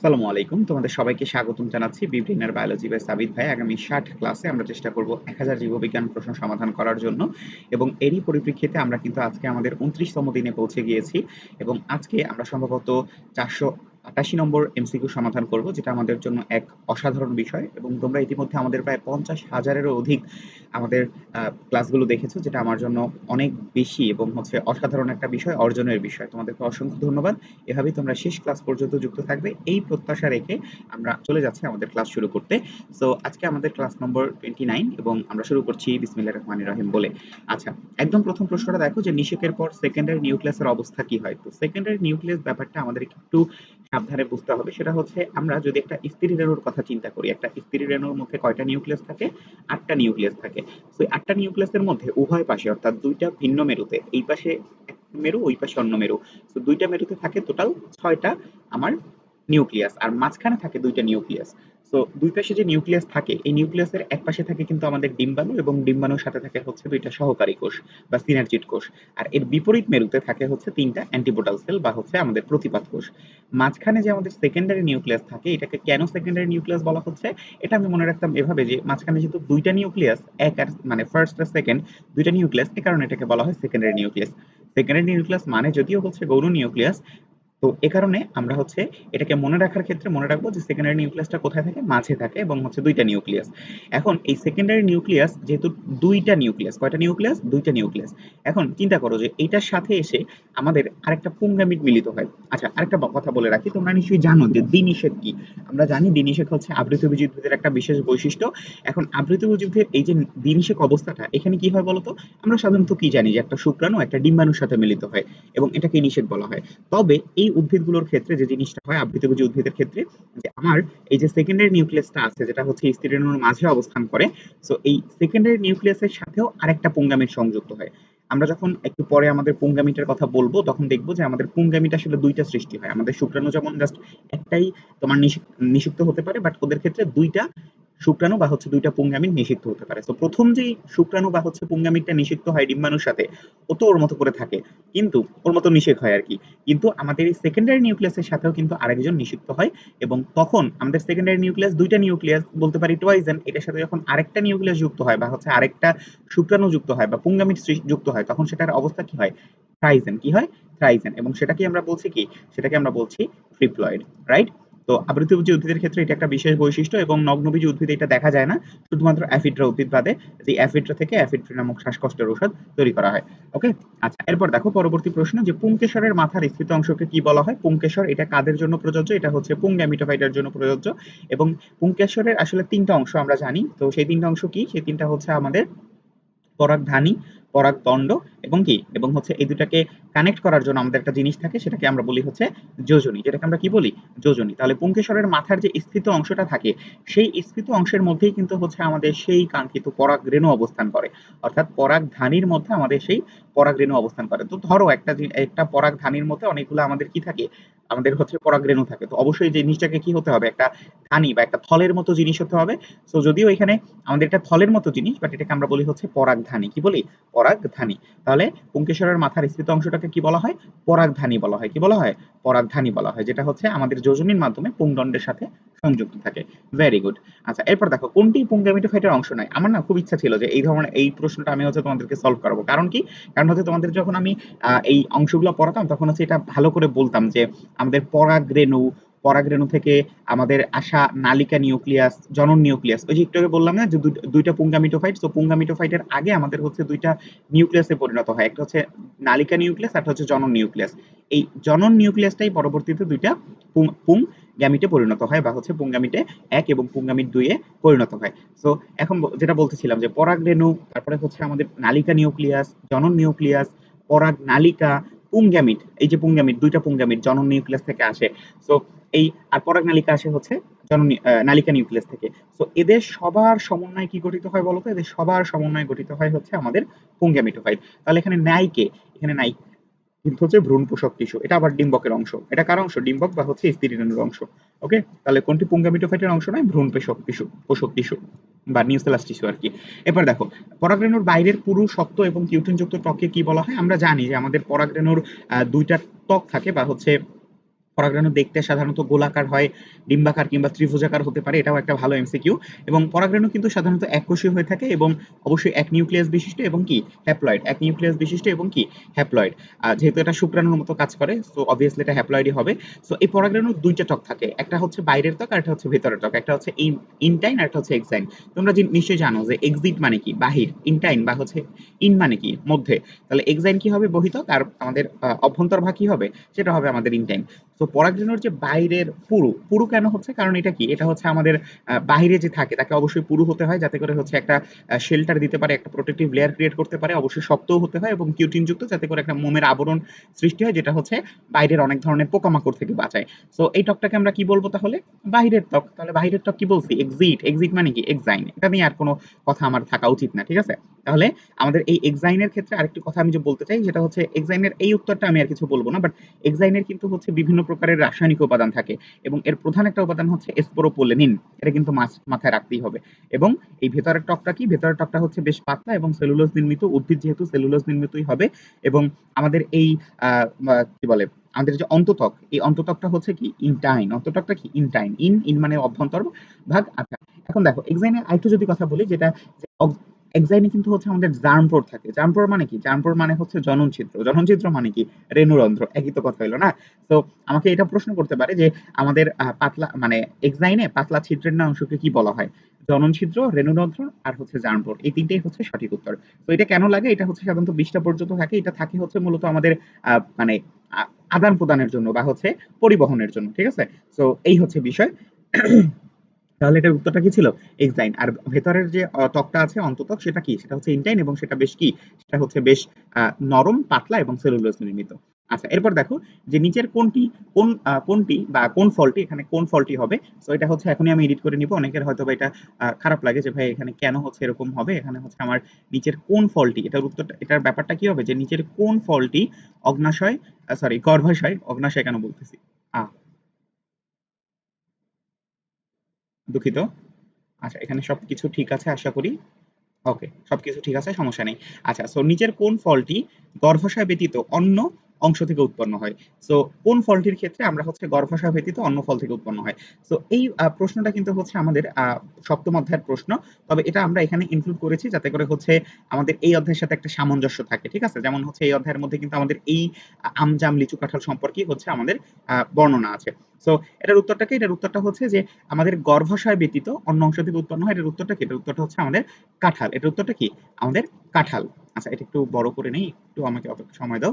আসসালামু আলাইকুম। তোমাদের সবাইকে স্বাগতম জানাচ্ছি বিব্রেনার বায়োলজি বাই সাবিত ভাই। আগামী ষাট ক্লাসে আমরা চেষ্টা করব এক হাজার জীববিজ্ঞান প্রশ্ন সমাধান করার জন্য এবং এরই পরিপ্রেক্ষিতে আমরা কিন্তু আজকে আমাদের উনত্রিশতম দিনে পৌঁছে গিয়েছি এবং আজকে আমরা সম্ভবত চারশো আটাশি নম্বর এমসিকিউ সমাধান করব, যেটা আমাদের জন্য এক অসাধারণ বিষয় এবং তোমরা ইতিমধ্যে আমাদের প্রায় পঞ্চাশ হাজারেরও অধিক আমাদের ক্লাসগুলো দেখেছ, যেটা আমার জন্য অনেক বেশি এবং হচ্ছে অসাধারণ একটা বিষয়, অর্জনের বিষয়। তোমাদেরকে অসংখ্য ধন্যবাদ। এভাবেই তোমরা শেষ ক্লাস পর্যন্ত যুক্ত থাকবে। এই প্রত্যাশা রেখে আমরা চলে যাচ্ছি আমাদের ক্লাস শুরু করতে। সো আজকে আমাদের ক্লাস নম্বর টোয়েন্টি নাইন এবং আমরা শুরু করছি বিসমিল্লা রহমান রহিম বলে। আচ্ছা একদম প্রথম প্রশ্নটা দেখো যে নিষেকের পর সেকেন্ডারি নিউক্লিয়াসের অবস্থা কি হয়? তো সেকেন্ডারি নিউক্লিয়াস ব্যাপারটা আমাদের একটু সাবধানে বুঝতে হবে। সেটা হচ্ছে আমরা যদি একটা স্থির রেণুর কথা চিন্তা করি, একটা স্থির রেণুর মধ্যে কয়টা নিউক্লিয়াস থাকে? আটটা নিউক্লিয়াস থাকে। তো আটটা নিউক্লিয়াসের মধ্যে উভয় পাশে, অর্থাৎ দুইটা ভিন্ন মেরুতে, এই পাশে মেরু, ওই পাশে অন্য মেরু, তো দুইটা মেরুতে থাকে টোটাল ছয়টা আমার নিউক্লিয়াস, আর মাঝখানে থাকে দুইটা নিউক্লিয়াস। তো দুই পাশে যে নিউক্লিয়াস থাকে, এই নিউক্লিয়াসের এক পাশে থাকে কিন্তু আমাদের ডিম্বাণু এবং ডিম্বাণুর সাথে থাকে হচ্ছে দুইটা সহকারী কোষ বা সিনার্জিট কোষ। আর এর বিপরীত মেরুতে থাকে হচ্ছে তিনটা অ্যান্টিবোটাল সেল বা হচ্ছে আমাদের প্রতিপাদ কোষ। মাঝখানে যে আমাদের সেকেন্ডারি নিউক্লিয়াস থাকে, এটাকে কেন সেকেন্ডারি নিউক্লিয়াস বলা হচ্ছে? এটা আমি মনে রাখতাম এভাবে যে মাঝখানে যেহেতু দুইটা নিউক্লিয়াস এক আর মানে ফার্স্ট আর সেকেন্ড দুইটা নিউক্লিয়াস এ কারণে এটাকে বলা হয় সেকেন্ডারি নিউক্লিয়াস সেকেন্ডারি নিউক্লিয়াস মানে যদিও হচ্ছে গৌণ নিউক্লিয়াস তো এ কারণে আমরা হচ্ছে এটাকে মনে রাখার ক্ষেত্রে মনে রাখব যে সেকেন্ডারি নিউক্লিয়াসটা কোথায় থাকে? মাঝে থাকে এবং হচ্ছে দুইটা নিউক্লিয়াস এখন এই সেকেন্ডারি নিউক্লিয়াস যেহেতু দুইটা নিউক্লিয়াস কয়টা নিউক্লিয়াস দুইটা নিউক্লিয়াস এখন চিন্তা করো যে এইটার সাথে এসে আমাদের আরেকটা পুঙ্গামিট মিলিত হয়। আচ্ছা আরেকটা কথা বলে রাখি, তোমরা নিশ্চয়ই জানো যে দ্বিনিষেক কি? আমরা জানি দ্বিনিষেক হচ্ছে আবৃতবীজ উদ্ভিদের একটা বিশেষ বৈশিষ্ট্য। এখন আবৃতবীজ উদ্ভিদের এই যে দ্বিনিষেক অবস্থাটা, এখানে কি হয় বলতো? আমরা সাধারণত কি জানি যে একটা শুক্রাণু একটা ডিম্বাণুর সাথে মিলিত হয় এবং এটাকে নিষেধ বলা হয়। তবে এই উদ্ভিদগুলোর ক্ষেত্রে যে জিনিসটা হয়, আবৃতবীজী উদ্ভিদের ক্ষেত্রে, যে আমার এই যে সেকেন্ডারি নিউক্লিয়াসটা আছে, যেটা হচ্ছে স্থিরেণুর মাঝে অবস্থান করে সো এই সেকেন্ডারি নিউক্লিয়াসের সাথেও আরেকটা পুঙ্গামিট সংযুক্ত হয়। আমরা যখন একটু পরে আমাদের পুঙ্গামিটের কথা বলব, তখন দেখব যে আমাদের পুঙ্গামিট আসলে দুইটা সৃষ্টি হয়। আমাদের শুক্রাণু যেমন জাস্ট একটাই তোমার নিষিক্ত হতে পারে বাট ওদের ক্ষেত্রে দুইটা শুক্রাণু বা হচ্ছে দুইটা পুঙ্গামিট নিষিক্ত হতে পারে। তো প্রথম যে শুক্রাণু বা হচ্ছে পুঙ্গামিটটা নিষিক্ত হয় ডিম্বাণুর সাথে, ও তো ওর মতো করে থাকে। কিন্তু ওর মতো নিষেক হয় আর কি। কিন্তু আমাদের এই সেকেন্ডারি নিউক্লিয়াসের সাথেও কিন্তু আরেকজন নিষিক্ত হয় এবং তখন আমাদের সেকেন্ডারি নিউক্লিয়াস দুইটা নিউক্লিয়াস বলতে পারি টোয়াইজেন এটার সাথে যখন আরেকটা নিউক্লিয়াস যুক্ত হয় বা হচ্ছে আরেকটা শুক্রাণু যুক্ত হয় বা পুঙ্গামিট যুক্ত হয়, তখন সেটার অবস্থা কি হয়? ট্রাইজেন কি হয়? ট্রাইজেন এবং সেটাকে আমরা বলছি কি? সেটাকে আমরা বলছি ট্রিপ্লয়েড রাইট তো আবৃতবীজী উদ্ভিদের ক্ষেত্রে এটা একটা বিশেষ বৈশিষ্ট্য এবং নগ্নবীজী উদ্ভিদে এটা দেখা যায় না, শুধুমাত্র অ্যাফিড্রা উদ্ভিদ বাদে যে অ্যাফিড্রা থেকে অ্যাফিড্রা নামক শ্বাসকষ্টের ঔষধ তৈরি করা হয়। ওকে? আচ্ছা এরপর দেখো পরবর্তী প্রশ্ন যে পুংকেশরের মাথার স্থিত অংশকে কি বলা হয়? পুংকেশর এটা কাদের জন্য প্রযোজ্য? এটা হচ্ছে পুংগ্যামিটোফাইটার জন্য প্রযোজ্য। এবং পুংকেশরের আসলে তিনটা অংশ আমরা জানি। তো সেই তিনটা অংশ কি? সেই তিনটা হচ্ছে আমাদের পরাগধানী পরাগদণ্ড এবং কি? এবং হচ্ছে এই দুটাকে কানেক্ট করার জন্য আমাদের একটা জিনিস থাকে, সেটাকে আমরা বলি হচ্ছে যোজনী। যেটাকে আমরা কি বলি? যোজনী। তাহলে পুঙ্কেশ্বরের মাথার যে স্থিত অংশটা থাকে, সেই স্থিত অংশের মধ্যেই কিন্তু হচ্ছে আমাদের সেই কাঙ্ক্ষিত পরাগ রেণু অবস্থান করে। অর্থাৎ পরাগ ধানির মধ্যে আমাদের সেই পরাগ রেণু অবস্থান করে। তো ধরো একটা একটা পরাগ ধানির মধ্যে অনেকগুলো আমাদের কি থাকে? আমাদের হচ্ছে পরাগ রেণু থাকে। তো অবশ্যই যে জিনিসটাকে কি হতে হবে? একটা ধানি বা একটা থলের মতো জিনিস হতে হবে। তো যদিও এখানে আমাদের একটা থলের মতো জিনিস বাট এটাকে আমরা বলি হচ্ছে পরাগধানী। কি বলি? পরাগধানী। তাহলে পুঙ্কেশ্বরের মাথার স্থিত অংশটাকে কি বলা হয়? পরাগধানী বলা হয়। কি বলা হয়? পরাগধানী বলা হয়, যেটা হচ্ছে আমাদের যোজনীর মাধ্যমে পুংদণ্ডের সাথে সংযুক্ত থাকে। ভেরি গুড আচ্ছা এরপর দেখো, কোনটি পুঙ্গামিটোফাইটের অংশ নয়? আমার না খুব ইচ্ছা ছিল যে এই ধরনের, এই প্রশ্নটা আমি হচ্ছে তোমাদেরকে সলভ করাবো। কারণ কি? কারণ হচ্ছে তোমাদের যখন আমি এই অংশগুলো পড়াতাম, তখন হচ্ছে এটা ভালো করে বলতাম যে আমাদের পরাগ রেণু পরাগরেণু থেকে আমাদের আসা নালিকা নিউক্লিয়াস, জনন নিউক্লিয়াস, ওই যে একটু আগে বললাম না যে দুইটা পুঙ্গামিটোফাইট তো পুঙ্গামিটোফাইটের আগে আমাদের হচ্ছে দুইটা নিউক্লিয়াসে পরিণত হয়। একটা হচ্ছে নালিকা নিউক্লিয়াস আর হচ্ছে জনন নিউক্লিয়াস। এই জনন নিউক্লিয়াসটাই পরবর্তীতে দুইটা পুং গ্যামিটে পরিণত হয় বা হচ্ছে পুঙ্গামিটে এক এবং পুঙ্গামিট দুইয়ে পরিণত হয়। সো এখন যেটা বলতেছিলাম যে পরাগরেণু, তারপরে হচ্ছে আমাদের নালিকা নিউক্লিয়াস, জনন নিউক্লিয়াস, পরাগ নালিকা পুঙ্গামিট, এই যে পুংগ্যামিট দুইটা পুংগ্যামিট জনন নিউক্লিয়াস থেকে আসে। সো এই, আর পরাগ নালিকা আসে হচ্ছে জননী নালিকা নিউক্লিয়াস থেকে। সো এদের সবার সমন্বয় কি গঠিত হয় বলতো? এদের সবার সমন্বয় গঠিত হয় হচ্ছে আমাদের পুংগ্যামিটোফাইট তাহলে এখানে নাই কে এখানে নাই কিন্তু হচ্ছে ভ্রূণ পোষক টিস্যু। এটা আবার ডিম্বকের অংশ। এটা কার অংশ? ডিম্বক বা হচ্ছে স্ত্রীরেণুর অংশ। ওকে? তাহলে কোনটি পুঙ্গামিটোফাইটের অংশ নয়? ভ্রূণ পোষক টিস্যু পোষক টিস্যু বা নিউসেলাস টিস্যু আর কি। এবার দেখো, পরাগরেণুর বাইরের পুরু, শক্ত এবং কিউটিনযুক্ত ত্বককে কি বলা হয়? আমরা জানি যে আমাদের পরাগরেণুর দুইটা ত্বক থাকে বা হচ্ছে পরাগরেণু দেখতে সাধারণত গোলাকার হয়, ডিম্বাকার কিংবা ত্রিভুজাকার হতে পারে, এটাও একটা ভালো এমসিকিউ এবং পরাগরেণু কিন্তু সাধারণত এককোষী হয়ে থাকে এবং অবশ্যই এক নিউক্লিয়াস বিশিষ্ট এবং কি? হ্যাপ্লয়েড এক নিউক্লিয়াস বিশিষ্ট এবং কি? হ্যাপ্লয়েড যেহেতু এটা শুক্রাণুর মতো কাজ করে সো অবভিয়াসলি এটা হ্যাপ্লয়েডই হবে। সো এই পরাগরেণুর দুইটা টক থাকে, একটা হচ্ছে বাইরের ত্বক আর একটা হচ্ছে ভেতরের ত্বক। একটা হচ্ছে ইনটাইন আর একটা হচ্ছে এক্সাইন তোমরা নিশ্চয়ই জানো যে এক্সিট মানে কি? বাহির ইনটাইন বা হচ্ছে ইন মানে কি? মধ্যে। তাহলে এক্সাইন কি হবে বহিতক? আর আমাদের অভ্যন্তর ভাগ কি হবে? সেটা হবে আমাদের ইনটাইন তো পরাগরেণুর যে বাইরের পুরু। পুরু কেন হচ্ছে? কারণ এটা কি? এটা হচ্ছে আমাদের বাহিরে যে থাকে, তাকে অবশ্যই পুরু হতে হয়, যাতে করে হচ্ছে একটা শেল্টার দিতে পারে, একটা প্রোটেক্টিভ লেয়ার ক্রিয়েট করতে পারে, অবশ্যই শক্তও হতে হয় এবং কিউটিন যুক্ত যাতে করে একটা মোমের আবরণ সৃষ্টি হয়, যেটা হচ্ছে বাইরের অনেক ধরনের পোকামাকড় থেকে বাঁচায়। সো এই টকটাকে আমরা কি বলব তাহলে? বাহিরের ত্বক। তাহলে বাহিরের ত্বক কি বলছি? এক্সিট এক্সিট মানে কি? এক্সাইন এটা নিয়ে আর কোনো কথা আমার থাকা উচিত না, ঠিক আছে? তাহলে আমাদের এই এক্সাইনের ক্ষেত্রে আরেকটি কথা আমি যে বলতে চাই যেটা হচ্ছে এক্সাইনের এই উত্তরটা আমি আর কিছু বলব না বাট এক্সাইনের কিন্তু হচ্ছে বিভিন্ন প্রকারের রাসায়নিক উপাদান থাকে এবং এর প্রধান একটা উপাদান হচ্ছে স্পোরোপোলেনিন এটা কিন্তু মাথায় রাখতেই হবে। এবং এই ভেতরের টকটা কি? ভেতরের টকটা হচ্ছে বেশ পাতলা এবং সেলুলোজ নির্মিত, উদ্ভিদ যেহেতু সেলুলোজ নির্মিতই হবে এবং আমাদের এই কি বলে, আমাদের যে অন্ততক, এই অন্ততকটা হচ্ছে কি? ইনটাইন। অন্ততকটা কি? ইনটাইন। ইন ইন মানে অভ্যন্তর ভাগ আচ্ছা এখন দেখো এক্সাইনের আরেকটু যদি কথা বলি, যেটা এক্সাইনে কিন্তু হচ্ছে আমাদের জার্মপোর থাকে। জার্মপোর মানে কি? জার্মপোর মানে হচ্ছে জননছিদ্র। জননছিদ্র মানে কি? রেণুরন্ধ্র। একই তো কথা হইল না? তো আমাকে এটা প্রশ্ন করতে পারে যে আমাদের পাতলা মানে এক্সাইনে পাতলা ছিদ্রের না অংশকে কি বলা হয়? জনন জননছিদ্র, রেণুরন্ধ্র আর হচ্ছে জার্মপোর। এই তিনটেই হচ্ছে সঠিক উত্তর। তো এটা কেন লাগে? এটা হচ্ছে সাধারণত বিশটা পর্যন্ত থাকে। এটা থাকে হচ্ছে মূলত আমাদের মানে আদান প্রদানের জন্য বা হচ্ছে পরিবহনের জন্য। ঠিক আছে? তো এই হচ্ছে বিষয়। তাহলে এটার উত্তরটা কি ছিল? এক্সাইন আর ভেতরের যে ত্বকটা আছে অন্ততক সেটা কি? সেটা হচ্ছে ইনটাইন এবং সেটা বেশ কি? সেটা হচ্ছে বেশ নরম, পাতলা এবং সেলুলোজ নির্মিত। আচ্ছা এরপর দেখো যে নিচের কোনটি, কোন কোনটি বা কোন ফলটি এখানে কোন ফলটি হবে? তো এটা হচ্ছে এখনই আমি এডিট করে নিব। অনেকের হয়তো বা এটা খারাপ লাগে যে, ভাই, এখানে কেন হচ্ছে এরকম হবে? এখানে হচ্ছে আমার নিচের কোন ফলটি এটার উত্তরটা, এটার ব্যাপারটা কি হবে? যে নিচের কোন ফলটি অগ্নাশয় সরি গর্ভাশয়, অগ্নাশয় কেন বলতেছি? আ দুঃখিত। আচ্ছা এখানে সব কিছু ঠিক আছে আশা করি? ওকে সবকিছু ঠিক আছে, সমস্যা নেই। আচ্ছা সো নিচের কোন ফলটি গর্ভাশয় ব্যতীত অন্য অংশ থেকে উৎপন্ন হয়। সো কোন ফলটির ক্ষেত্রে আমরা হচ্ছে গর্ভাশয় ব্যতীত অন্য ফল থেকে উৎপন্ন হয়? সো এই প্রশ্নটা কিন্তু হচ্ছে আমাদের সপ্তম অধ্যায়ের প্রশ্ন। তবে এটা আমরা এখানে ইনক্লুড করেছি যাতে করে হচ্ছে আমাদের এই অধ্যায়ের সাথে একটা সামঞ্জস্য থাকে, ঠিক আছে? যেমন হচ্ছে এই অধ্যায়ের মধ্যে কিন্তু আমাদের এই আমজাম লিচু কাঁঠাল সম্পর্কে হচ্ছে আমাদের বর্ণনা আছে। সো এটার উত্তরটা কি এটার উত্তরটা হচ্ছে যে আমাদের গর্ভাশয় ব্যতীত অন্য অংশ থেকে উৎপন্ন হয়। এটার উত্তরটা কি? এটার উত্তরটা হচ্ছে আমাদের কাঁঠাল। এটার উত্তরটা কি? আমাদের কাঁঠাল। আচ্ছা এটা একটু বড় করে নেই, একটু আমাকে অপেক্ষা সময় দাও।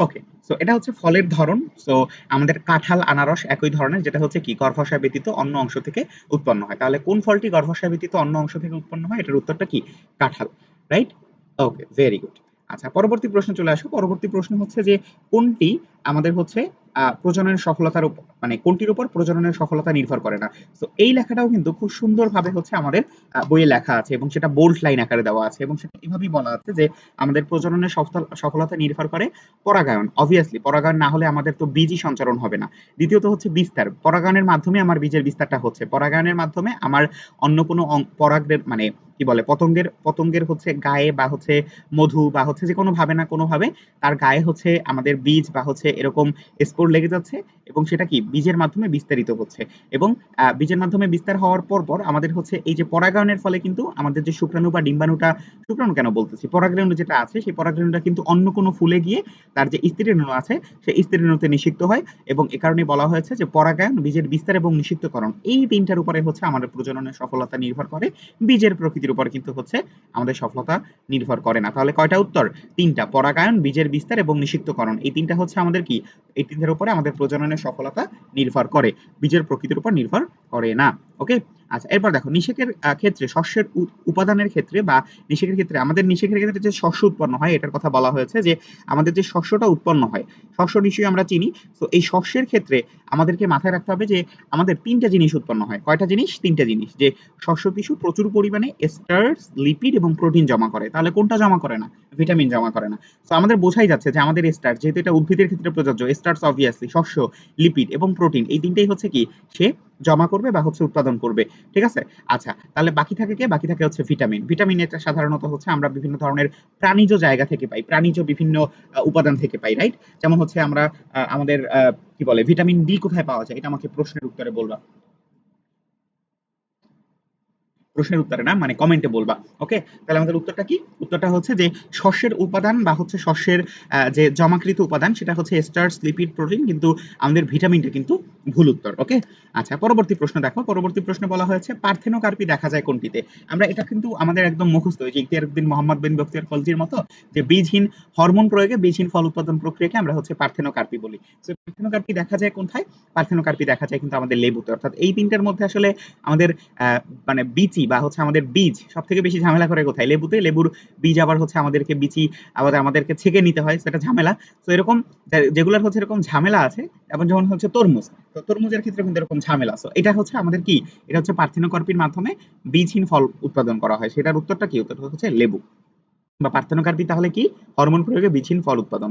ওকে সো এটা হচ্ছে ফলের ধরন। সো আমাদের কাঁঠাল, আনারস একই ধরনের, যেটা হচ্ছে কি? গর্ভাশয় ব্যতীত অন্য অংশ থেকে উৎপন্ন হয়। তাহলে কোন ফলটি গর্ভাশয় ব্যতীত অন্য অংশ থেকে উৎপন্ন হয়? এটার উত্তরটা কি? কাঁঠাল রাইট ওকে ভেরি গুড আচ্ছা পরবর্তী প্রশ্ন চলে আসো। পরবর্তী প্রশ্ন হচ্ছে যে কোনটি আমাদের হচ্ছে প্রজননের সফলতার উপর মানে কোনটির উপর প্রজননের সফলতা নির্ভর করে না। তো এই লেখাটাও কিন্তু খুব সুন্দরভাবে হচ্ছে আমাদের বইয়ে লেখা আছে এবং সেটা বোল্ড লাইন আকারে দেওয়া আছে এবং সেটা এভাবেই বলা আছে যে আমাদের প্রজননের সফলতা নির্ভর করে পরাগায়ন। অবভিয়াসলি পরাগায়ন না হলে আমাদের তো বীজই সঞ্চারণ হবে না। দ্বিতীয়ত হচ্ছে বিস্তার। পরাগায়নের মাধ্যমে আমার বীজের বিস্তারটা হচ্ছে। পরাগায়নের মাধ্যমে আমার অন্য কোনো পরাগের মানে কি বলে, পতঙ্গের পতঙ্গের হচ্ছে গায়ে বা হচ্ছে মধু বা হচ্ছে যে কোনো ভাবে না কোনো ভাবে তার গায়ে হচ্ছে আমাদের বীজ বা হচ্ছে এরকম স্পোর লেগে যাচ্ছে এবং সেটা কি? বীজের মাধ্যমে বিস্তারিত হচ্ছে। এবং বীজের মাধ্যমে বিস্তার হওয়ার পর পর আমাদের হচ্ছে এই যে পরাগায়নের ফলে কিন্তু আমাদের যে শুক্রাণু বা ডিম্বাণুটা, শুক্রাণু কেন বলতেছি? পরাগরেণু যেটা আছে, সেই পরাগরেণুটা কিন্তু অন্য কোনো ফুলে গিয়ে তার যে স্ত্রীরেণু আছে, সেই স্ত্রীরেণুতে নিষিক্ত হয় এবং এ কারণে বলা হয়েছে যে পরাগায়ন বীজের বিস্তার এবং নিষিক্তকরণ এই তিনটার উপরে হচ্ছে আমাদের প্রজননের সফলতা নির্ভর করে। বীজের প্রকৃতির উপর কিন্তু হচ্ছে আমাদের সফলতা নির্ভর করে না। তাহলে কয়টা উত্তর? তিনটা, পরাগায়ন, বীজের বিস্তার এবং নিষিক্তকরণ এই তিনটা হচ্ছে আমাদের কি? এই তিনটার উপরে আমাদের প্রজননের সফলতা নির্ভর করে। বীজের প্রকৃতির উপর নির্ভর করে না। ওকে আচ্ছা এরপর দেখো, নিষেকের ক্ষেত্রে শস্যের উপাদানের ক্ষেত্রে বা নিষেকের ক্ষেত্রে, আমাদের নিষেকের ক্ষেত্রে যে শস্য উৎপন্ন হয়, এটার কথা বলা হয়েছে যে আমাদের যে শস্যটা উৎপন্ন হয়, শস্য নিশ্চয়ই আমরা চিনি, তো এই শস্যের ক্ষেত্রে আমাদেরকে মাথায় রাখতে হবে যে আমাদের তিনটা জিনিস উৎপন্ন হয়। কয়টা জিনিস? তিনটা জিনিস, যে শস্য টিস্যু প্রচুর পরিমাণে স্টার্স লিপিড এবং প্রোটিন জমা করে। তাহলে কোনটা জমা করে না? ভিটামিন জমা করে না। তো আমাদের বোঝাই যাচ্ছে যে আমাদের স্টার যেহেতু এটা উদ্ভিদের ক্ষেত্রে প্রযোজ্য স্টার্স অবভিয়াসলি শস্য লিপিড এবং প্রোটিন এই তিনটেই হচ্ছে কি? সে জমা করবে বা হচ্ছে উৎপাদন করবে। ঠিক আছে? আচ্ছা তাহলে বাকি থাকে কে? বাকি থাকে হচ্ছে ভিটামিন। ভিটামিন এটা সাধারণত হচ্ছে আমরা বিভিন্ন ধরনের প্রাণীজ জায়গা থেকে পাই, প্রাণীজ বিভিন্ন উপাদান থেকে পাই রাইট যেমন হচ্ছে আমরা আমাদের কি বলে, ভিটামিন ডি কোথায় পাওয়া যায়? এটা আমাকে প্রশ্নের উত্তরে বলবা। প্রশ্নের উত্তরে না মানে কমেন্টে বলবা ওকে তাহলে আমাদের উত্তরটা কি? উত্তরটা হচ্ছে যে শস্যের উপাদান বা হচ্ছে শস্যের যে জমাকৃত উপাদান, সেটা হচ্ছে স্টার্চ লিপিড প্রোটিন কিন্তু আমাদের ভিটামিনটা কিন্তু ভুল উত্তর ওকে আচ্ছা পরবর্তী প্রশ্ন দেখো। পরবর্তী প্রশ্ন বলা হয়েছে, পার্থেনোকার্পি দেখা যায় কোনটিতে? আমরা এটা কিন্তু আমাদের একদম মুখস্থ যে ইখতিয়ার উদ্দিন মোহাম্মদ বিন বখতিয়ার খলজির মতো, যে বীজহীন হরমোন প্রয়োগে বীজহীন ফল উৎপাদন প্রক্রিয়াকে আমরা হচ্ছে পার্থেনোকার্পি বলি। তো পার্থেনোকার্পি দেখা যায় কোথায় পার্থেনোকার্পি দেখা যায় কিন্তু আমাদের লেবুতে। অর্থাৎ এই তিনটার মধ্যে আসলে আমাদের মানে বিচি বা হচ্ছে আমাদের বীজ সব থেকে বেশি ঝামেলা করে কোথায়? লেবুতে? লেবুর বীজ আবার হচ্ছে আমাদেরকে বিচি, আবার আমাদেরকে ছেঁকে নিতে হয়, সেটা ঝামেলা। তো এরকম যেগুলোর হচ্ছে এরকম ঝামেলা আছে, এবং যেমন হচ্ছে তরমুজ, তো তরমুজের ক্ষেত্রে কিন্তু এরকম ঝামেলা আছে। এটা হচ্ছে আমাদের কি? এটা হচ্ছে পার্থেনোকার্পির মাধ্যমে বীজহীন ফল উৎপাদন করা হয়। সেটার উত্তরটা কি? উত্তরটা হচ্ছে লেবু। বা পার্থেনোকার্পি তাহলে কি? হরমোন প্রয়োগে বীজহীন ফল উৎপাদন।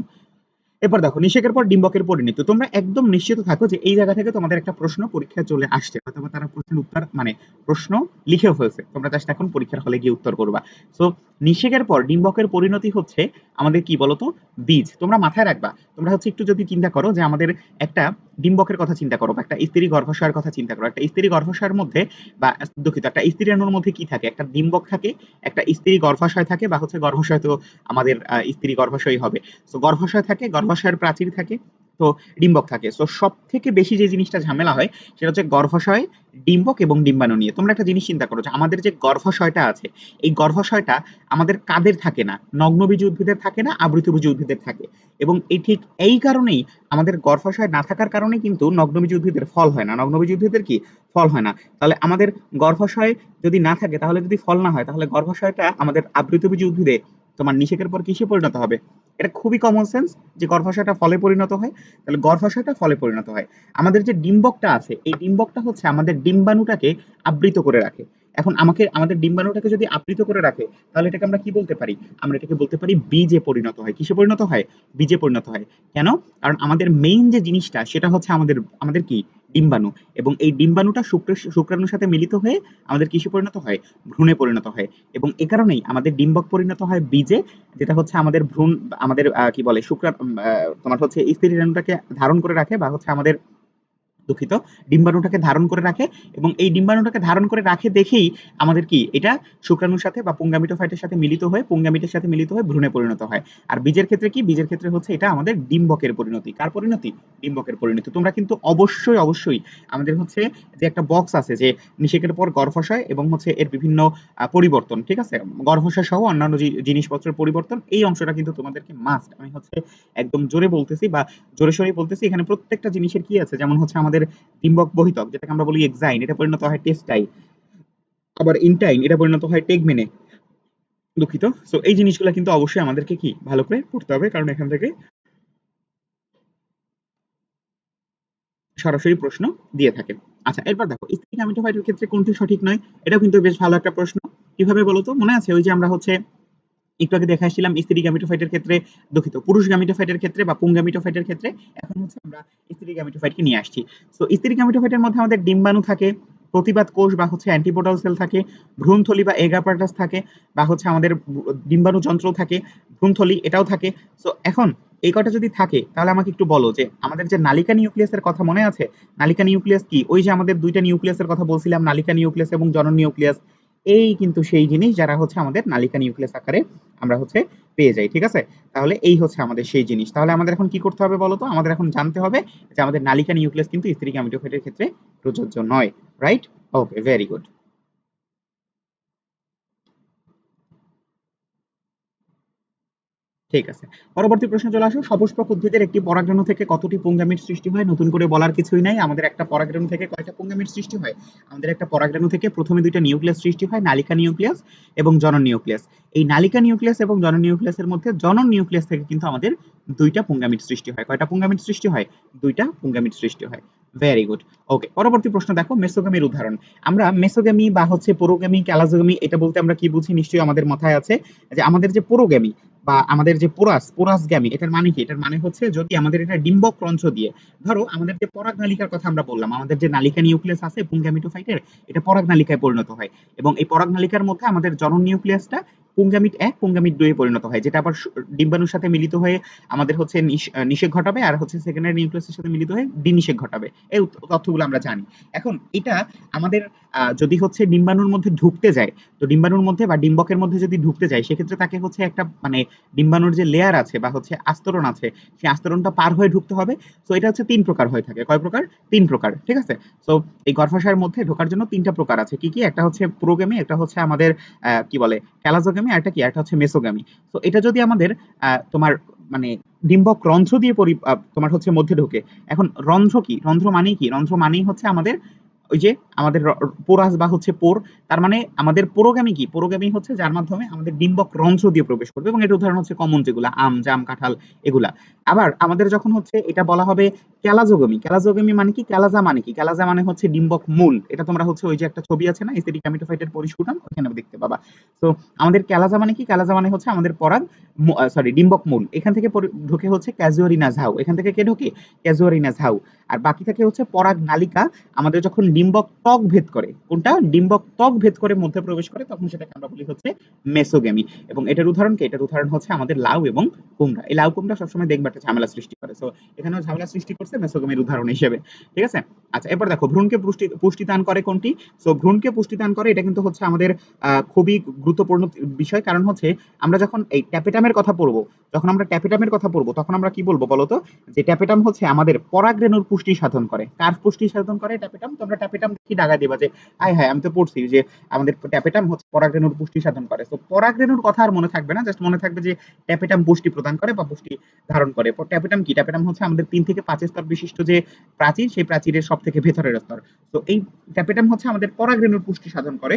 এরপর দেখো, নিষেকের পর ডিম্বকের পরিণতি। তোমরা একদম নিশ্চিত থাকো যে এই জায়গা থেকে তোমাদের একটা প্রশ্ন পরীক্ষায় চলে আসছে, অথবা তারা প্রশ্নের উত্তর মানে প্রশ্ন লিখেও ফেলছে। তোমরা জাস্ট এখন পরীক্ষার হলে গিয়ে উত্তর করবা। সো নিষেকের পর ডিম্বকের পরিণতি হচ্ছে আমাদের কি বলতো? বীজ। তোমরা মাথায় রাখবা। তোমরা হচ্ছে একটু যদি চিন্তা করো যে আমাদের একটা ডিম্বকের কথা চিন্তা করো একটা স্ত্রী গর্ভাশয়ের কথা চিন্তা করো। একটা স্ত্রী গর্ভাশয়ের মধ্যে বা দুঃখিত, একটা স্ত্রী রেণুর মধ্যে কি থাকে? একটা ডিম্বক থাকে, একটা স্ত্রী গর্ভাশয় থাকে বা হচ্ছে গর্ভাশয় তো আমাদের স্ত্রী গর্ভাশয় হবে। তো গর্ভাশয় থাকে গর্ভাশয়ের প্রাচীর থাকে তো ডিম্বক থাকে। তো সব থেকে বেশি যে জিনিসটা ঝামেলা হয়, সেটা হচ্ছে গর্ভাশয়, ডিম্বক এবং ডিম্বাণু নিয়ে। তোমরা একটা জিনিস চিন্তা করো যে আমাদের যে গর্ভাশয়টা আছে, এই গর্ভাশয়টা আমাদের কাদের থাকে না? নগ্নবীজ উদ্ভিদের থাকে না, আবৃতবীজ উদ্ভিদের থাকে। এবং এই ঠিক এই কারণেই আমাদের গর্ভাশয় না থাকার কারণে কিন্তু নগ্নবীজ উদ্ভিদের ফল হয় না। নগ্নবীজ উদ্ভিদের কি? ফল হয় না। তাহলে আমাদের গর্ভাশয় যদি না থাকে, তাহলে যদি ফল না হয়, তাহলে গর্ভাশয়টা আমাদের আবৃতবীজ উদ্ভিদে তোমার নিষেকের পর কিসে পরিণত হবে? এটা খুবই কমন সেন্স যে গর্ভাশয়টা ফলে পরিণত হয়, তাহলে গর্ভাশয়টা ফলে পরিণত হয়। আমাদের যে ডিম্বকটা আছে, এই ডিম্বকটা হচ্ছে আমাদের ডিম্বাণুটাকে আবৃত করে রাখে। এখন আমাকে আমাদের ডিম্বাণুটাকে যদি আবৃত করে রাখে তাহলে এটাকে আমরা কি বলতে পারি? আমরা এটাকে বলতে পারি বীজে পরিণত হয়। কিসে পরিণত হয়? বীজে পরিণত হয়। কেন? কারণ আমাদের মেইন যে জিনিসটা সেটা হচ্ছে আমাদের আমাদের কি? ডিম্বাণু। এবং এই ডিম্বাণুটা শুক্র শুক্রাণুর সাথে মিলিত হয়ে আমাদের কিসে পরিণত হয়? ভ্রূণে পরিণত হয়। এবং এ কারণেই আমাদের ডিম্বক পরিণত হয় বীজে যেটা হচ্ছে আমাদের ভ্রূণ আমাদের কি বলে শুক্রা আহ, তোমার হচ্ছে স্ত্রী রেণুটাকে ধারণ করে রাখে বা হচ্ছে আমাদের দুঃখিত, ডিম্বাণুটাকে ধারণ করে রাখে এবং এই ডিম্বাণুটাকে ধারণ করে রাখে দেখেই আমাদের কি, এটা শুক্রাণুর সাথে বা পুঙ্গামিটোফাইটের সাথে মিলিত হয়ে, পুঙ্গামিটের সাথে মিলিত হয়ে ভ্রূণে পরিণত হয়। আর বীজের ক্ষেত্রে কি, বীজের ক্ষেত্রে হচ্ছে এটা আমাদের ডিম্বকের পরিণতি। কার পরিণতি? ডিম্বকের পরিণতি। তোমরা কিন্তু অবশ্যই অবশ্যই আমাদের হচ্ছে যে একটা বক্স আছে যে নিষেকের পর গর্ভাশয় এবং হচ্ছে এর বিভিন্ন পরিবর্তন, ঠিক আছে? গর্ভাশয় সহ অন্যান্য জিনিসপত্রের পরিবর্তন, এই অংশটা কিন্তু তোমাদেরকে মাস্ট আমি হচ্ছে একদম জোরে বলতেছি বা জোরে সোরে বলতেছি। এখানে প্রত্যেকটা জিনিসের কি আছে? যেমন হচ্ছে আমাদের ডিম্বক বহিতক যেটাকে আমরা বলি এক্সাইন এটা পরিণত হয় টেস্টাই আবার ইনটাইন এটা পরিণত হয় টেগমেনে দুঃখিত। সো এই জিনিসগুলো কিন্তু অবশ্যই আমাদেরকে কি ভালো করে পড়তে হবে, কারণ এখান থেকে সরাসরি প্রশ্ন দিয়ে থাকে। আচ্ছা এরপর দেখো স্ত্রী গামিটোফাইটের ক্ষেত্রে কোনটি সঠিক নয়? এটাও কিন্তু বেশ ভালো একটা প্রশ্ন। কীভাবে বলতো মনে আছে? ওই যে আমরা হচ্ছে একটু আগে দেখে আসছিলাম, স্ত্রী গ্যামিটোফাইটের ক্ষেত্রে দুঃখিত। পুরুষ গ্যামিটোফাইটের ক্ষেত্রে বা পুং গ্যামিটোফাইটের ক্ষেত্রে এখন হচ্ছে আমরা স্ত্রী গ্যামিটোফাইটকে নিয়ে আসছি। তো স্ত্রী গ্যামিটোফাইটের মধ্যে আমাদের ডিম্বাণু থাকে, প্রতিবাদ কোষ বা হচ্ছে অ্যান্টিপোডাল সেল থাকে, ভ্রূণথলি বা এগাপার্টাস থাকে, বা হচ্ছে আমাদের ডিম্বাণু যন্ত্র থাকে, ভ্রূণথলি এটাও থাকে। তো এখন এই কটা যদি থাকে, তাহলে আমাকে একটু বলো যে আমাদের যে নালিকা নিউক্লিয়াসের কথা মনে আছে? নালিকা নিউক্লিয়াস কি? ওই যে আমাদের দুইটা নিউক্লিয়াসের কথা বলছিলাম, নালিকা নিউক্লিয়াস এবং জনন নিউক্লিয়াস। এই কিন্তু সেই জিনিস যারা হচ্ছে আমাদের নালিকা নিউক্লিয়াস আকারে আমরা হচ্ছে পেয়ে যাই, ঠিক আছে? তাহলে এই হচ্ছে আমাদের সেই জিনিস। তাহলে আমাদের এখন কি করতে হবে বলতো? আমাদের এখন জানতে হবে যে আমাদের নালিকা নিউক্লিয়াস কিন্তু স্ত্রী গ্যামিটোফাইটের ক্ষেত্রে প্রযোজ্য নয় রাইট ওকে ভেরি গুড ঠিক আছে। পরবর্তী প্রশ্ন চলে আসো সপুষ্পক উদ্ভিদের একটি পরাগরেণু থেকে কতটি পুঙ্গামিট সৃষ্টি হয়? নতুন করে বলার কিছুই নাই। আমাদের একটা পরাগরেণু থেকে কয়টা পুঙ্গামিট সৃষ্টি হয়? আমাদের একটা পরাগরেণু থেকে প্রথমে দুইটা নিউক্লিয়াস সৃষ্টি হয়, নালিকা নিউক্লিয়াস এবং জনন নিউক্লিয়াস। এই নালিকা নিউক্লিয়াস এবং জনন নিউক্লিয়াসের মধ্যে জনন নিউক্লিয়াস থেকে কিন্তু আমাদের দুইটা পুঙ্গামিট সৃষ্টি হয়। কয়টা পুঙ্গামিট সৃষ্টি হয়? দুইটা পুঙ্গামিট সৃষ্টি হয়। ভেরি গুড ওকে পরবর্তী প্রশ্ন দেখো, মেসোগামীর উদাহরণ। আমরা মেসোগামী বা হচ্ছে পুরোগামী, ক্যালাজোগামি, এটা বলতে আমরা কি বুঝি নিশ্চয়ই আমাদের মাথায় আছে যে আমাদের যে পুরোগামী বা আমাদের যে পোরাস, পোরাসগামী, এটার মানে কি? এটার মানে হচ্ছে যদি আমাদের এটা ডিম্বক রন্ধ্র দিয়ে, ধরো আমাদের যে পরাগ নালিকার কথা আমরা বললাম, আমাদের যে নালিকা নিউক্লিয়াস আছে পুংগামিটোফাইটের এটা পরাগ নালিকায় পরিণত হয়। এবং এই পরাগ নালিকার মধ্যে আমাদের জনন নিউক্লিয়াসটা পুংগামিট এক, পুংগামিট দুয়ে পরিণত হয়, যেটা আবার ডিম্বাণুর সাথে মিলিত হয়ে আমাদের হচ্ছে নিষেক ঘটাবে, আর হচ্ছে সেকেন্ডারি নিউক্লিয়াসের সাথে মিলিত হয়ে ডিনিষেক ঘটাবে। এই তথ্যগুলো আমরা জানি। এখন এটা আমাদের যদি হচ্ছে ডিম্বাণুর মধ্যে ঢুকতে যায়, তো ডিম্বাণুর মধ্যে বা ডিম্বকের মধ্যে যদি ঢুকতে যায়, সেক্ষেত্রে তাকে হচ্ছে একটা মানে ডিম্বাণুর যে লেয়ার আছে বা হচ্ছে আস্তরণ আছে, সেই আস্তরণটা পার হয়ে ঢুকতে হবে। তো এটা হচ্ছে তিন প্রকার হয়ে থাকে। কয় প্রকার? তিন প্রকার, ঠিক আছে? তো এই গর্ভাশয়ের মধ্যে ঢোকার জন্য তিনটা প্রকার আছে। কি কি? একটা হচ্ছে প্রোগ্যামি একটা হচ্ছে আমাদের কি বলে, ক্যালাজোগামি একটা কি? একটা হচ্ছে মেসোগামি। তো এটা যদি আমাদের তোমার মানে ডিম্বক রন্ধ্র দিয়ে পরি তোমার হচ্ছে মধ্যে ঢোকে, এখন রন্ধ্র কি? রন্ধ্র মানেই কি? রন্ধ্র মানেই হচ্ছে আমাদের ওই যে আমাদের পোরাস বা হচ্ছে পোর, তার মানে আমাদের পোরোগামী কি? পোরোগামী হচ্ছে যার মাধ্যমে আমাদের ডিম্বক রন্ধ্র দিয়ে প্রবেশ করবে এবং এর উদাহরণ হচ্ছে কমন যেগুলা, আম, জাম, কাঁঠাল এগুলা। আবার আমাদের যখন হচ্ছে এটা বলা হবে ক্যালাজোগামী ক্যালাজোগামী মানে কি? ক্যালাজা মানে কি? ক্যালাজা মানে হচ্ছে ডিম্বক মূল। এটা তোমরা হচ্ছে ওই যে একটা ছবি আছে না? এসিডিক অ্যামিটোফাইটের পরিস্ফুটন ওখানে দেখতে পাবা। তো আমাদের ক্যালাজা মানে কি? ক্যালাজা মানে হচ্ছে আমাদের পরাগ সরি ডিম্বক মূল। এখান থেকে ঢোকে হচ্ছে ক্যাজুয়ারিনা ঝাউ। এখান থেকে কে ঢোকে? ক্যাজুয়ারিনা ঝাউ। আর বাকি থাকে হচ্ছে পরাগ নালিকা। আমাদের যখন ডিম্বক ত্বক ভেদ করে। কোনটা? ডিম্বক ত্বক ভেদ করে মধ্যে প্রবেশ করে, তখন সেটাকে আমরা বলি হচ্ছে মেসোগেমি। এবং এটার উদাহরণ কি? এটার উদাহরণ হচ্ছে আমাদের লাউ এবং কুমড়া। এই লাউ কুমড়া সবসময় দেখবে একটা ঝামেলা সৃষ্টি করে। সো এখানেও ঝামেলা সৃষ্টি করছে মেসোগেমির উদাহরণ হিসেবে। ঠিক আছে? আচ্ছা এরপর দেখো, ভ্রূণকে পুষ্টি, পুষ্টিদান করে কোনটি? সো ভ্রূণকে পুষ্টিদান করে, এটা কিন্তু হচ্ছে আমাদের খুবই গুরুত্বপূর্ণ বিষয়। কারণ হচ্ছে, আমরা যখন এই ট্যাপেটামের কথা পড়ব, যখন আমরা ট্যাপেটামের কথা পড়ব, তখন আমরা কি বলব বলতো? যে ট্যাপেটাম হচ্ছে আমাদের পরাগরেণুর পুষ্টি সাধন করে। কার পুষ্টি সাধন করে ট্যাপেটাম? তোমরা ট্যাপেটাম কি ডাগা দিবা যে হাই হাই আমি তো পড়ছি যে আমাদের ট্যাপেটাম হচ্ছে পরাগরেণুর পুষ্টি সাধন করে। তো পরাগরেণুর কথা আর মনে থাকবে না জাস্ট মনে থাকবে যে ট্যাপেটাম পুষ্টি প্রদান করে বা পুষ্টি ধারণ করে। ট্যাপেটাম কি? ট্যাপেটাম হচ্ছে আমাদের তিন থেকে পাঁচ স্তর বিশিষ্ট যে প্রাচীর, সেই প্রাচীরের সব থেকে ভেতরের স্তর। তো এই ট্যাপেটাম হচ্ছে আমাদের পরাগরেণুর পুষ্টি সাধন করে।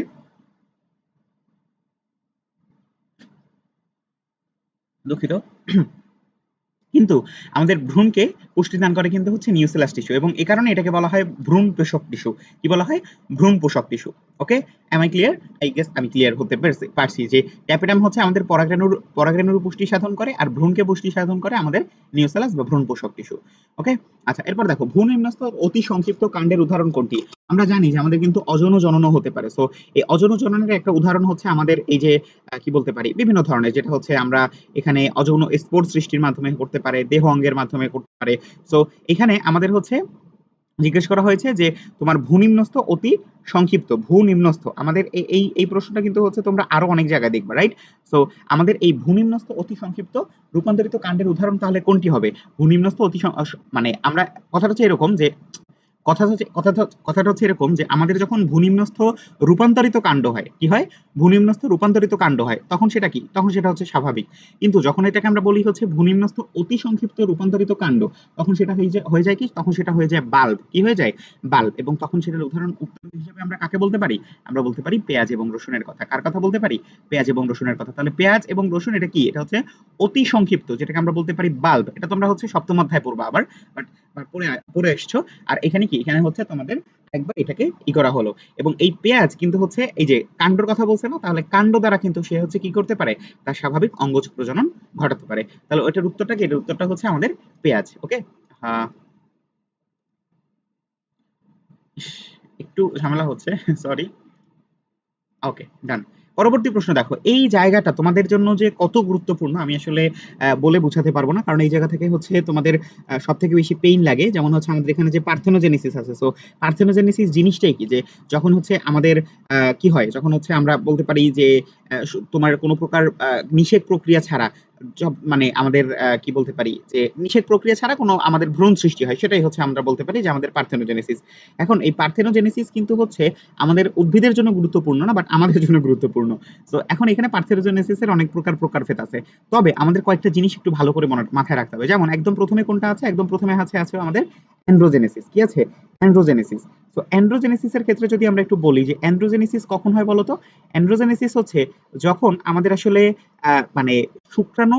দুঃখিত। কিন্তু আমাদের ভ্রূণকে পুষ্টিদান করে কিন্তু হচ্ছে নিউসেলাস টিস্যু এবং এই কারণে এটাকে বলা হয় ভ্রূণ পোষক টিস্যু কি বলা হয়? ভ্রূণ পোষক tissue okay am I clear I guess আমি ক্লিয়ার হতে পারছি পারছি যে ট্যাপিটাম হচ্ছে আমাদের পরাগরেণুর পরাগরেণুর পুষ্টি সাধন করে আর ভ্রূণকে পুষ্টি সাধন করে আমাদের নিউসেলাস বা ভ্রূণ পোষক টিস্যু ওকে আচ্ছা এরপর দেখো, ভ্রূণ নিম্নস্থ অতি সংক্ষিপ্ত কাণ্ডের উদাহরণ কোনটি? আমরা জানি যে আমাদের কিন্তু অযৌন জননও হতে পারে। সো এই অযৌন জননের একটা উদাহরণ হচ্ছে আমাদের এই যে কি বলতে পারি? বিভিন্ন ধরনের, যেটা হচ্ছে আমরা এখানে অযৌন স্পোর্ট সৃষ্টির মাধ্যমে করতে পারে, দেহ অঙ্গের মাধ্যমে করতে পারে। সো এখানে আমাদের হচ্ছে জিজ্ঞেস করা হয়েছে যে, তোমার ভূনিম্নস্থ অতি সংক্ষিপ্ত, ভূনিম্নস্থ। আমাদের এই এই এই প্রশ্নটা কিন্তু হচ্ছে তোমরা আরও অনেক জায়গায় দেখবে রাইট সো আমাদের এই ভূনিম্নস্থ অতি সংক্ষিপ্ত রূপান্তরিত কাণ্ডের উদাহরণ তাহলে কোনটি হবে? ভূনিম্নস্থ অতি মানে আমরা, কথাটা হচ্ছে এরকম যে কথাটা হচ্ছে এরকম যে আমাদের যখন ভূনিম্নস্থ রূপান্তরিত কাণ্ড হয়, কি হয়? ভূনিম্নস্থ রূপান্তরিত কাণ্ড হয়, তখন সেটা কি? তখন সেটা হচ্ছে স্বাভাবিক। কিন্তু যখন এটাকে আমরা বলি হচ্ছে ভূনিম্নস্থ অতি সংক্ষিপ্ত রূপান্তরিত কাণ্ড, তখন সেটা হয়ে যায় হয়ে যায় কি? তখন সেটা হয়ে যায় বাল্ব। কি হয়ে যায়? বাল্ব। এবং তখন সেটার উদাহরণ উত্তর হিসেবে আমরা কাকে বলতে পারি? আমরা বলতে পারি পেঁয়াজ এবং রসুনের কথা। কার কথা বলতে পারি? পেঁয়াজ এবং রসুনের কথা। তাহলে পেঁয়াজ এবং রসুন এটা কি? এটা হচ্ছে অতি সংক্ষিপ্ত, যেটাকে আমরা বলতে পারি বাল্ব। এটা তোমরা হচ্ছে সপ্তম অধ্যায় পড়বা আবার বাট পড়ে পড়ে এসছো। আর এখানে কি? এখানে হচ্ছে তোমাদের একবার এটাকে ই করা হলো। এবং এই পেঁয়াজ কিন্তু হচ্ছে এই যে কাণ্ডর কথা বলছে না, তাহলে কাণ্ড দ্বারা কিন্তু সে হচ্ছে কি করতে পারে? তার স্বাভাবিক অঙ্গজ প্রজনন ঘটাতে পারে। তাহলে ওইটার উত্তরটা কি? এটার উত্তরটা হচ্ছে আমাদের পেঁয়াজ, ওকে? একটু ঝামেলা হচ্ছে সরি ওকে ডান পরবর্তী প্রশ্ন, দেখো, এই জায়গাটা তোমাদের জন্য যে কত গুরুত্বপূর্ণ আমি আসলে বলে বোঝাতে পারব না। কারণ এই জায়গা থেকে হচ্ছে তোমাদের সব থেকে বেশি পেইন লাগে। যেমন হচ্ছে আমাদের এখানে যে পার্থেনোজেনেসিস আছে। সো পার্থেনোজেনেসিস জিনিসটাই কি? যে যখন হচ্ছে আমাদের কি হয়? যখন হচ্ছে আমরা বলতে পারি যে তোমার কোনো প্রকার নিষেধ প্রক্রিয়া ছাড়া মানে আমাদের কি বলতে পারি, যে নিষেক প্রক্রিয়া ছাড়া কোনো আমাদের ভ্রূণ সৃষ্টি হয়, সেটাই হচ্ছে আমরা বলতে পারি যে আমাদের পার্থেনোজেনেসিস। এখন এই পার্থেনোজেনেসিস কিন্তু হচ্ছে আমাদের উদ্ভিদের জন্য গুরুত্বপূর্ণ না, বাট আমাদের জন্য গুরুত্বপূর্ণ। তো এখন এখানে পার্থেনোজেনেসিস এর অনেক প্রকার প্রকারভেদ আছে। তবে আমাদের কয়েকটা জিনিস একটু ভালো করে মনে, মাথায় রাখতে হবে। যেমন একদম প্রথমে কোনটা আছে? একদম প্রথমে আছে আছে আমাদের অ্যান্ড্রোজেনেসিস। কি আছে? অ্যান্ড্রোজেনেসিস। তো অ্যান্ড্রোজেনেসিস এর ক্ষেত্রে যদি আমরা একটু বলি যে অ্যান্ড্রোজেনেসিস কখন হয় বলতো? অ্যান্ড্রোজেনেসিস হচ্ছে যখন আমাদের আসলে মানে শুক্রাণু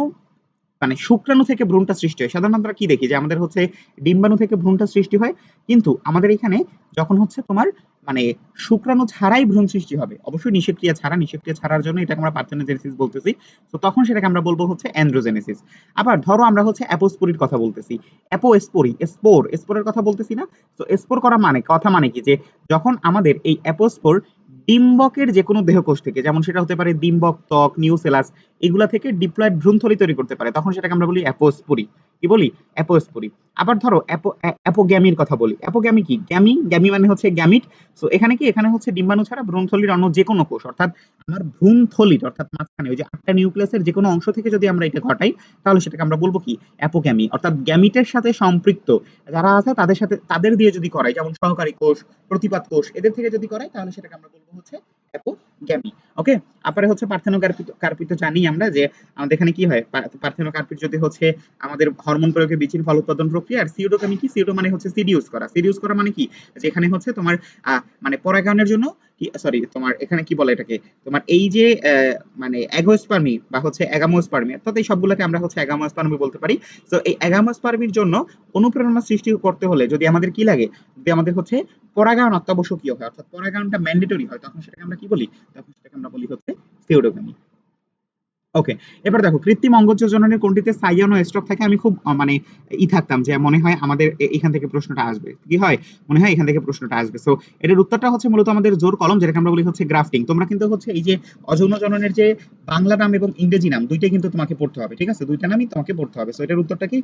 মানে শুক্রাণু থেকে ভ্রূণটা সৃষ্টি হয়। সাধারণত আমরা কি দেখি? যে আমাদের হচ্ছে ডিম্বাণু থেকে ভ্রূণটা সৃষ্টি হয়, কিন্তু আমাদের এখানে যখন হচ্ছে তোমার মানে শুক্রাণু ছাড়াই ভ্রূণ সৃষ্টি হবে, অবশ্যই নিষেক্রিয়া ছাড়া, নিষেক্রিয়া ছাড়ার জন্য এটাকে আমরা পার্থেনোজেনেসিস বলতেছি। তো তখন সেটাকে আমরা বলব হচ্ছে অ্যান্ড্রোজেনেসিস। আবার ধরো আমরা হচ্ছে অ্যাপোস্পোরির কথা বলতেছি। অ্যাপোস্পোরি, স্পোর, স্পোরের কথা বলতেছি না। তো স্পোর করা মানে কথা মানে কি? যে যখন আমাদের এই অ্যাপোস্পোর ডিম্বকের যে কোনো দেহকোষ থেকে, যেমন সেটা হতে পারে ডিম্বক, ত্বক নিউসেলাস এগুলা থেকে ডিপ্লয়েড ভ্রূণথলি তৈরি করতে পারে। তখন সেটাকে আমরা বলি অ্যাপোস্পোরি। কি বলি? অ্যাপোস্পোরি আবার ধরো অ্যাপোগ্যামির কথা বলি। অ্যাপোগ্যামি কি? গ্যামি গ্যামি মানে হচ্ছে গ্যামিট। সো এখানে কি? এখানে হচ্ছে ডিম্বাণু ছাড়া ভ্রূণথলির অন্য যে কোনো কোষ। অর্থাৎ আমার ভ্রূণথলির, অর্থাৎ মাঝখানে ওই যে আটটা নিউক্লিয়াসের যে কোনো অংশ থেকে যদি আমরা এটা ঘটাই, তাহলে সেটাকে আমরা বলব কি? অ্যাপোগ্যামি। অর্থাৎ গ্যামিটের সাথে সম্পৃক্ত যারা আছে, তাদের সাথে, তাদের দিয়ে যদি করাই, যেমন সহকারী কোষ প্রতিপাদ কোষ, এদের থেকে যদি করাই, তাহলে সেটাকে আমরা বলব হচ্ছে অ্যাপোগ্যামি। ওকে তারপরে হচ্ছে পার্থেনোকার্পিত কার্পিত জানি আমরা যে আমাদের এখানে কি হয়? পার্থেনোকার্পিত যদি হচ্ছে আমাদের হরমোন প্রয়োগে বিচিন ফল উৎপাদন প্রক্রিয়া, আর সিউডোকামি কি? সিউডো মানে হচ্ছে সিডিউস করা। সিডিউস করা মানে কি? যেখানে হচ্ছে তোমার মানে পরাগায়নের জন্য কি সরি তোমার এখানে কি বলে এটাকে? তোমার এই যে মানে অ্যাগোস্পার্মি বা হচ্ছে অ্যাগামোস্পার্মি, অর্থাৎ এই সবগুলোকে আমরা হচ্ছে অ্যাগামোস্পার্মি বলতে পারি। তো এই অ্যাগামোস্পার্মির জন্য অনুপ্রেরণা সৃষ্টি করতে হলে যদি আমাদের কি লাগে? যদি আমাদের হচ্ছে পরাগায়ন অত্যাবশ্যকীয় হয়, অর্থাৎ পরাগায়নটা ম্যান্ডেটরি হয়, তখন সেটাকে আমরা কি বলি? তখন সেটাকে আমরা বলি হচ্ছে সিউডোগামি ওকে এবার দেখো, কৃত্রিম অঙ্গজ জননের কোনটিতে সাইয়ন ও থাকে, আমি খুব মানে ই থাকতাম যে মনে হয় আমাদের এখান থেকে প্রশ্নটা আসবে। কি হয়? মনে হয় এখান থেকে প্রশ্নটা আসবে। সো এটার উত্তরটা হচ্ছে মূলত আমাদের জোর কলম, যেটাকে আমরা বলি হচ্ছে গ্রাফটিং তোমরা কিন্তু হচ্ছে এই যে অযৌন জননের যে বাংলা নাম এবং ইংরেজি নাম, দুইটাই কিন্তু তোমাকে পড়তে হবে, ঠিক আছে? দুইটা নামই তোমাকে পড়তে হবে। সো এটার উত্তরটা কি?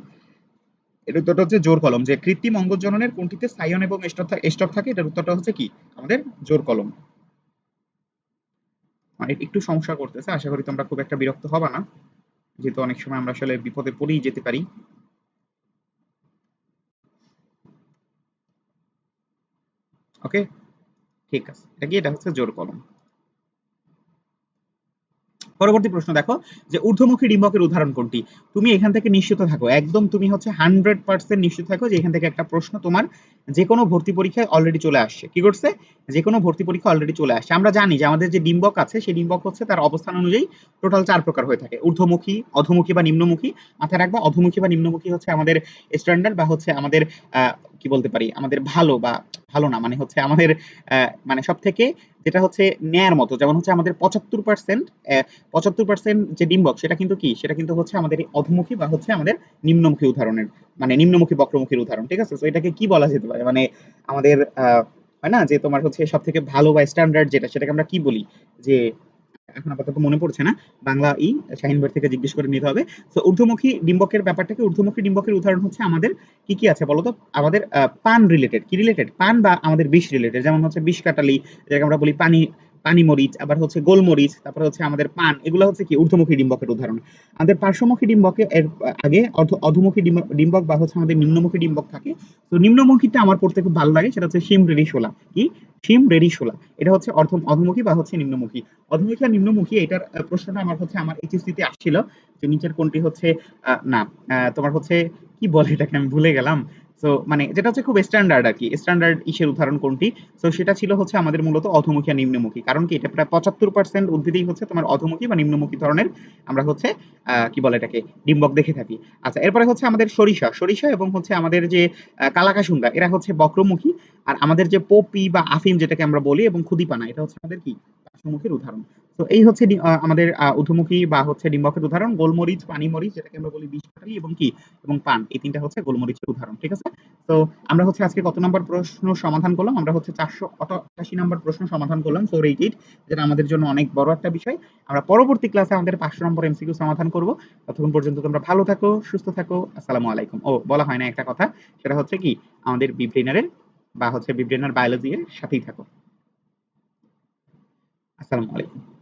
এর উত্তরটা হচ্ছে জোর কলম। যে কৃত্রিম অঙ্গজ জননের কোনটিতে সাইয়ন এবং স্টক থাকে, এটার উত্তরটা হচ্ছে কি? আমাদের জোর কলম। একটু সমস্যা করতেছে। আশা করি তোমরা খুব একটা বিরক্ত হবে না। যেহেতু অনেক সময় আমরা আসলে বিপদে পড়েই যেতে পারি। ওকে ঠিক আছে। এটা হচ্ছে জোর কলম। পরবর্তী প্রশ্ন দেখো, যে ঊর্ধ্বমুখী ডিম্বকের উদাহরণ কোনটি? তুমি এখান থেকে নিশ্চিত থাকো। একদম তুমি হচ্ছে হান্ড্রেড পার্সেন্ট নিশ্চিত থাকো যে এখান থেকে একটা প্রশ্ন তোমার যে কোনো ভর্তি পরীক্ষায় অলরেডি চলে আসছে। কি করছে যে কোনো ভর্তি পরীক্ষা অলরেডি চলে আসছে। আমরা জানি যে আমাদের যে ডিম্বক আছে, সেই ডিম্বক হচ্ছে তার অবস্থান অনুযায়ী টোটাল চার প্রকার হয়ে থাকে। ঊর্ধ্বমুখী, অধমুখী বা নিম্নমুখী। মাথায় রাখবা, অধমুখী বা নিম্নমুখী হচ্ছে আমাদের স্ট্যান্ডার্ড বা হচ্ছে আমাদের কি বলতে পারি? আমাদের ভালো বা ভালো না মানে হচ্ছে আমাদের মানে সব থেকে যেটা হচ্ছে ন্যায়ের মতো, যেমন হচ্ছে আমাদের পঁচাত্তর পার্সেন্ট পঁচাত্তর পার্সেন্ট যে ডিম্বক, সেটা কিন্তু কি? সেটা কিন্তু হচ্ছে আমাদের অধমুখী বা হচ্ছে আমাদের নিম্নমুখী উদাহরণের মানে নিম্নমুখী বক্রমুখীর উদাহরণ, ঠিক আছে? তো এটাকে কি বলা যেতে পারে? মানে আমাদের হয় না? যে তোমার হচ্ছে সব থেকে ভালো বা স্ট্যান্ডার্ড যেটা, সেটাকে আমরা কি বলি? যে এখন আপাতত মনে পড়ছে না। বাংলা ই শাহিন ভাই থেকে জিজ্ঞেস করে নিতে হবে। তো ঊর্ধ্বমুখী ডিম্বকের ব্যাপারটাকে ঊর্ধ্বমুখী ডিম্বকের উদাহরণ হচ্ছে আমাদের কি কি আছে বলতো? আমাদের পান রিলেটেড কি রিলেটেড পান বা আমাদের বিষ রিলেটেড যেমন হচ্ছে বিষ কাটালি, যেটাকে আমরা বলি পানি পানি মরিচ আবার হচ্ছে গোলমরিচ, তারপরে হচ্ছে আমাদের পান, এগুলো হচ্ছে কি ঊর্ধ্বমুখী ডিম্বকের উদাহরণ। আমাদের পার্শ্বমুখী ডিম্বকে এর আগে অধমুখী ডিম্বক বা হচ্ছে আমাদের নিম্নমুখী ডিম্বক থাকে। তো নিম্নমুখীটা আমার পড়তে খুব ভালো লাগে, সেটা হচ্ছে শিম রেডিশোলা কি? শিম রেডিশোলা এটা হচ্ছে অর্ধ, অধমুখী বা হচ্ছে নিম্নমুখী। অধমুখী আর নিম্নমুখী, এটার প্রশ্নটা আমার হচ্ছে আমার এইচএসসি তে আসছিল। যে নিচের কোনটি হচ্ছে না তোমার হচ্ছে, কি বলে এটাকে? আমি ভুলে গেলাম। সো মানে যেটা হচ্ছে খুব স্ট্যান্ডার্ড আর কি স্ট্যান্ডার্ড ইসের উদাহরণ কোনটি? সো সেটা ছিল হচ্ছে আমাদের মূলত অধমুখী আর নিম্নমুখী। কারণ কি? এটা প্রায় পঁচাত্তর পার্সেন্ট উদ্ভিদেই হচ্ছে তোমার অধমুখী বা নিম্নমুখী ধরনের। আমরা হচ্ছে কি বলে এটাকে? ডিম্বক দেখে থাকি। আচ্ছা এরপরে হচ্ছে আমাদের সরিষা। সরিষা এবং হচ্ছে আমাদের যে কালাকাসুন্দা, এরা হচ্ছে বক্রমুখী। আর আমাদের যে পপি বা আফিম যেটাকে আমরা বলি এবং খুদিপানা এটা হচ্ছে আমাদের কি? পার্শ্বমুখীর উদাহরণ। তো এই হচ্ছে আমাদের ঊর্ধ্বমুখী বা হচ্ছে ডিম্বকের উদাহরণ, গোলমরিচ, পানিমরিচ, যেটাকে আমরা বলি বিষকালি এবং কি? এবং পান, এই তিনটা হচ্ছে গোলমরিচের উদাহরণ, ঠিক আছে? তো আমরা হচ্ছে আজকে কত নম্বর প্রশ্ন সমাধান করলাম? আমরা হচ্ছে চারশো অটাশি নম্বর প্রশ্ন সমাধান করলাম ফোর এইট এইট যেটা আমাদের জন্য অনেক বড় একটা বিষয়। আমরা পরবর্তী ক্লাসে আমাদের পাঁচশো নম্বর এমসিকিউ সমাধান করব। ততক্ষণ পর্যন্ত তোমরা ভালো থাকো, সুস্থ থাকো, আসসালামু আলাইকুম। ও, বলা হয় না একটা কথা, সেটা হচ্ছে কি? আমাদের বিব্রেনারের বা হচ্ছে বিব্রেনার বায়োলজি এর সাথেই থাকো। আসসালামু আলাইকুম।